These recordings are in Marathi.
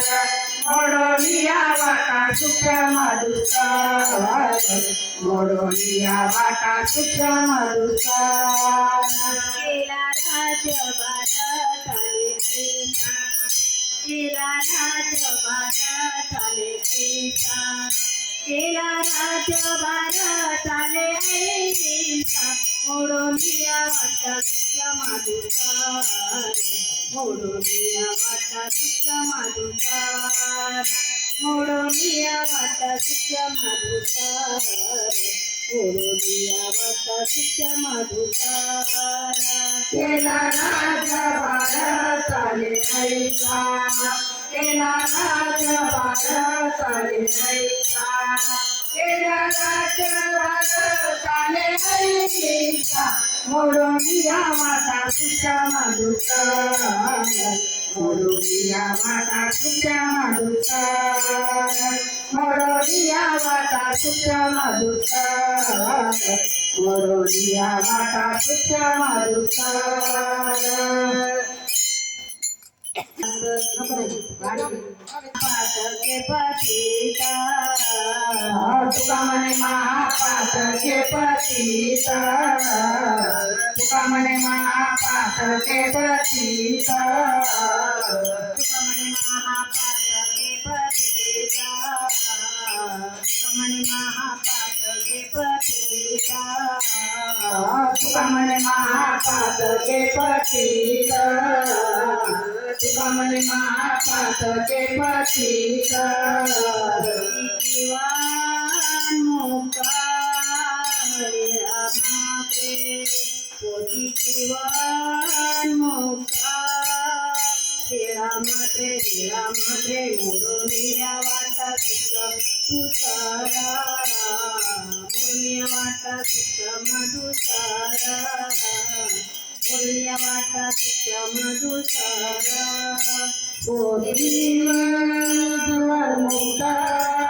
मोडोलिया वाटा सुख्या मधुसार मोडोलिया वाटा सुख मधुसार केला राज भारताने ऐसा केला राज भारताने ऐसा केला भारताने ऐसा मोडोलिया वाटा सुख माधुकार मोडोलिया वाटा सुख माधुकार मोडोलिया वाटा सुख माधुकार मोडोलिया वाटा सुख माधुकार केला राजा भारताने ऐसा केला राजा भारताने ऐसा केला राजा भारताने ऐसा मोडोलिया माता तुझ्या मधुकार मोडोलिया माता तुझ्या मधुकार मोडोलिया माता तुझ्या मधुकार मोडोलिया माता तुझ्या मधुकार पातके पतिता तुका तुकामने महापातके पतिता तुकामने म्हणे महापातके पतिता तुकमणे महापातके पतिता तुकमणे महापातके पतिता तुका म्हणे महापातके पतिता तुका म्हणे महापातके पतिता मधुसारा मोडनिया मधुसारा मुक्ता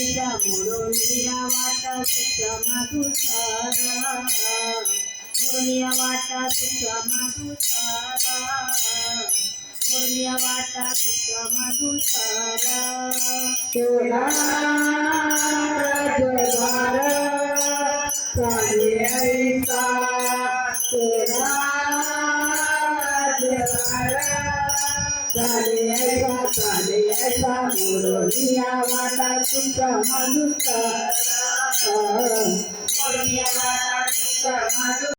चाले ऐसा वाटा सुख वाटा सुख मधुसारा मोडलिया वाटा सुख मधुसारा चाले ऐसा चाले ऐसा मोरलिया वाटा तुमचा मनुष्य मोरलिया वाटा तुमचा मनुष्य